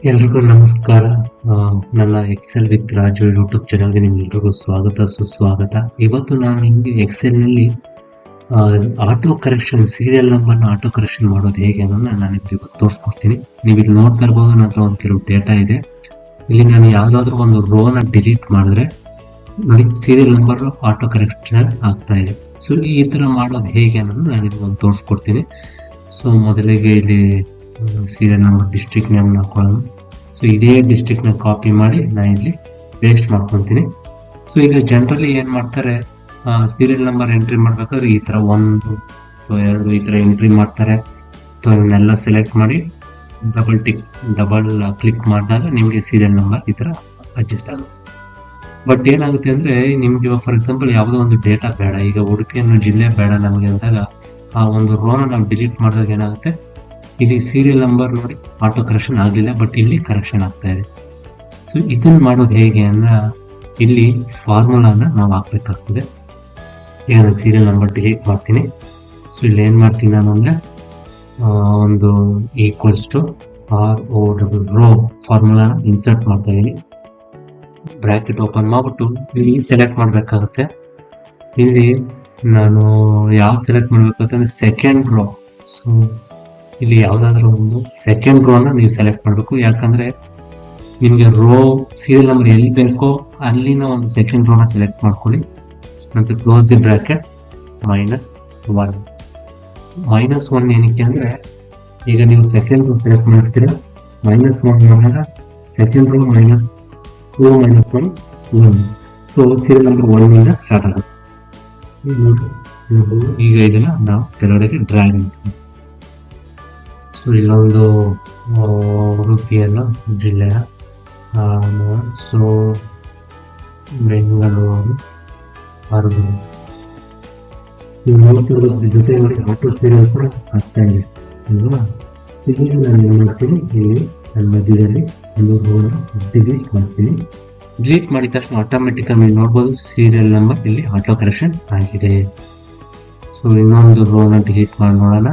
ಎಲ್ರಿಗೂ ನಮಸ್ಕಾರ. ನನ್ನ ಎಕ್ಸೆಲ್ ವಿತ್ ರಾಜು ಯೂಟ್ಯೂಬ್ ಚಾನಲ್ಗೆ ನಿಮ್ಗೆಲ್ರಿಗೂ ಸ್ವಾಗತ, ಸುಸ್ವಾಗತ. ಇವತ್ತು ನಾನು ನಿಮಗೆ ಎಕ್ಸೆಲ್ನಲ್ಲಿ ಆಟೋ ಕರೆಕ್ಷನ್ ಸೀರಿಯಲ್ ನಂಬರ್ನ ಆಟೋ ಕರೆಕ್ಷನ್ ಮಾಡೋದು ಹೇಗೆ ಅನ್ನೋದನ್ನ ನಾನು ಇವತ್ತು ತೋರಿಸ್ಕೊಡ್ತೀನಿ. ನೀವು ಇಲ್ಲಿ ನೋಡ್ತಾ ಇರ್ಬೋದು ನನ್ನ ಹತ್ರ ಒಂದು ಕೆಲವು ಡೇಟಾ ಇದೆ. ಇಲ್ಲಿ ನಾನು ಯಾವುದಾದ್ರೂ ಒಂದು ರೋನ ಡಿಲೀಟ್ ಮಾಡಿದ್ರೆ ನೋಡಿ ಸೀರಿಯಲ್ ನಂಬರ್ ಆಟೋ ಕರೆಕ್ಷನ್ ಆಗ್ತಾ ಇದೆ. ಸೊ ಈ ಥರ ಮಾಡೋದು ಹೇಗೆ ಅನ್ನೋದನ್ನ ನಾನು ನಿಮ್ಗೆ ಒಂದು ತೋರಿಸ್ಕೊಡ್ತೀನಿ. ಸೊ ಮೊದಲಿಗೆ ಇಲ್ಲಿ ಸೀರಿಯಲ್ ನಂಬರ್ ಡಿಸ್ಟ್ರಿಕ್ಟ್ ನೇಮ್ನ ಹಾಕೊಳ್ಳೋಣ ಸೊ ಇದೇ ಡಿಸ್ಟ್ರಿಕ್ಟ್ನ ಕಾಪಿ ಮಾಡಿ ನಾನು ಇಲ್ಲಿ ಪೇಸ್ಟ್ ಮಾಡ್ಕೊತೀನಿ. ಸೊ ಈಗ ಜನರಲಿ ಏನು ಮಾಡ್ತಾರೆ? ಸೀರಿಯಲ್ ನಂಬರ್ ಎಂಟ್ರಿ ಮಾಡ್ಬೇಕಾದ್ರೆ ಈ ಥರ ಒಂದು, ಅಥವಾ ಎರಡು ಈ ಥರ ಎಂಟ್ರಿ ಮಾಡ್ತಾರೆ. ಅಥವಾ ಇವನ್ನೆಲ್ಲ ಸೆಲೆಕ್ಟ್ ಮಾಡಿ ಡಬಲ್ ಟಿಕ್ ಡಬಲ್ ಕ್ಲಿಕ್ ಮಾಡಿದಾಗ ನಿಮಗೆ ಸೀರಿಯಲ್ ನಂಬರ್ ಈ ಥರ ಅಡ್ಜಸ್ಟ್ ಆಗುತ್ತೆ. ಬಟ್ ಏನಾಗುತ್ತೆ ಅಂದರೆ, ನಿಮಗೆ ಫಾರ್ ಎಕ್ಸಾಂಪಲ್ ಯಾವುದೋ ಒಂದು ಡೇಟಾ ಬೇಡ. ಈಗ ಉಡುಪಿ ಅನ್ನೋ ಜಿಲ್ಲೆ ಬೇಡ ನಮಗೆ ಅಂದಾಗ ಆ ಒಂದು ರೋನ ನಾವು ಡಿಲೀಟ್ ಮಾಡಿದಾಗ ಏನಾಗುತ್ತೆ? ಇಲ್ಲಿ ಸೀರಿಯಲ್ ನಂಬರ್ ನೋಡಿ ಆಟೋ ಕರೆಕ್ಷನ್ ಆಗಲಿಲ್ಲ ಬಟ್ ಇಲ್ಲಿ ಕರೆಕ್ಷನ್ ಆಗ್ತಾ ಇದೆ. ಸೊ ಇದನ್ನು ಮಾಡೋದು ಹೇಗೆ ಅಂದ್ರೆ, ಇಲ್ಲಿ ಫಾರ್ಮುಲಾನ ನಾವು ಹಾಕ್ಬೇಕಾಗ್ತದೆ. ಈಗ ನಾನು ಸೀರಿಯಲ್ ನಂಬರ್ ಡಿಲೀಟ್ ಮಾಡ್ತೀನಿ. ಸೊ ಇಲ್ಲಿ ಏನು ಮಾಡ್ತೀನಿ ನಾನು ಅಂದರೆ ಒಂದು equals to R O double row ಫಾರ್ಮುಲಾನ insert ಮಾಡ್ತಾ ಇದ್ದೀನಿ ಬ್ರ್ಯಾಕೆಟ್ ಓಪನ್ ಮಾಡಿಬಿಟ್ಟು ಇಲ್ಲಿ ಸೆಲೆಕ್ಟ್ ಮಾಡಬೇಕಾಗುತ್ತೆ. ಇಲ್ಲಿ ನಾನು ಯಾವ ಸೆಲೆಕ್ಟ್ ಮಾಡಬೇಕಾಗುತ್ತೆ ಸೆಕೆಂಡ್ ರೋ ಸೊ ಇಲ್ಲಿ ಯಾವುದಾದ್ರೂ ಒಂದು ಸೆಕೆಂಡ್ ರೋನ ನೀವು ಸೆಲೆಕ್ಟ್ ಮಾಡಬೇಕು. ಯಾಕಂದ್ರೆ ನಿಮಗೆ ರೋ ಸೀರಿಯಲ್ ನಂಬರ್ ಎಲ್ಲಿ ಬೇಕೋ ಅಲ್ಲಿನ ಒಂದು ಸೆಕೆಂಡ್ ರೋನ ಸೆಲೆಕ್ಟ್ ಮಾಡ್ಕೊಳ್ಳಿ. ನಂತರ close the bracket minus one minus one ಏನಕ್ಕೆ ಅಂದರೆ ಈಗ ನೀವು ಸೆಕೆಂಡ್ ರೋ ಸೆಲೆಕ್ಟ್ ಮಾಡ್ತೀರ? ಮೈನಸ್ ಒನ್ ಮಾಡಿದಾಗ second row minus two minus one one so serial number ಒನ್ನಿಂದ start ಆಗುತ್ತೆ. ಈಗ ಇದನ್ನ ನಾವು ಕೆಳಗಡೆಗೆ ಡ್ರಾಯಿಂಗ್ ಮಾಡ್ತೀವಿ. ಇಲ್ಲೊಂದು ಉಡುಪಿಯನ್ನು, ಜಿಲ್ಲೆಯ ಸೊ, ಬೆಂಗಳೂರು ಅರಗು ನೀವು ನೋಡ್ತಿರೋದ್ರ ಜೊತೆ ಆಟೋ ಸೀರಿಯಲ್ ಕೂಡ ಆಗ್ತಾ ಇದೆ, ಅಲ್ವಾ? ಇಲ್ಲಿ ನಾನು ಏನು ಮಾಡ್ತೀನಿ, ಇಲ್ಲಿ ನನ್ನ ಮಧ್ಯದಲ್ಲಿ ಒಂದು ರೋನ ಡಿಲೀಟ್ ಮಾಡ್ತೀನಿ. ಡಿಲೀಟ್ ಮಾಡಿದ ತಕ್ಷಣ ಆಟೋಮೆಟಿಕ್ ಆಗಿ ನೋಡ್ಬೋದು ಸೀರಿಯಲ್ ನಂಬರ್ ಇಲ್ಲಿ ಆಟೋ ಕರೆಕ್ಷನ್ ಆಗಿದೆ. ಸೊ ಇನ್ನೊಂದು ರೋನ ಡಿಲೀಟ್ ಮಾಡಿ ನೋಡೋಣ.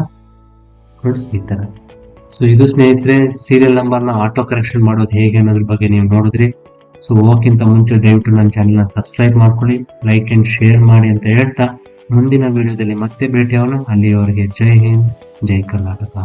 ನೋಡಿ ಈ ಥರ ಸೊ ಇದು ಸ್ನೇಹಿತರೆ ಸೀರಿಯಲ್ ನಂಬರ್ನ ಆಟೋ ಕರೆಕ್ಷನ್ ಮಾಡೋದು ಹೇಗೆ ಅನ್ನೋದ್ರ ಬಗ್ಗೆ ನೀವು ನೋಡಿದ್ರಿ ಸೊ ಹೋಗೋಕ್ಕಿಂತ ಮುಂಚೆ ದಯವಿಟ್ಟು ನನ್ನ ಚಾನಲ್ನ ಸಬ್ಸ್ಕ್ರೈಬ್ ಮಾಡ್ಕೊಳ್ಳಿ ಲೈಕ್ ಆ್ಯಂಡ್ ಶೇರ್ ಮಾಡಿ ಅಂತ ಹೇಳ್ತಾ, ಮುಂದಿನ ವಿಡಿಯೋದಲ್ಲಿ ಮತ್ತೆ ಭೇಟಿಯಾಗೋಣ. ಅಲ್ಲಿಯವರೆಗೆ ಜೈ ಹಿಂದ್, ಜೈ ಕರ್ನಾಟಕ.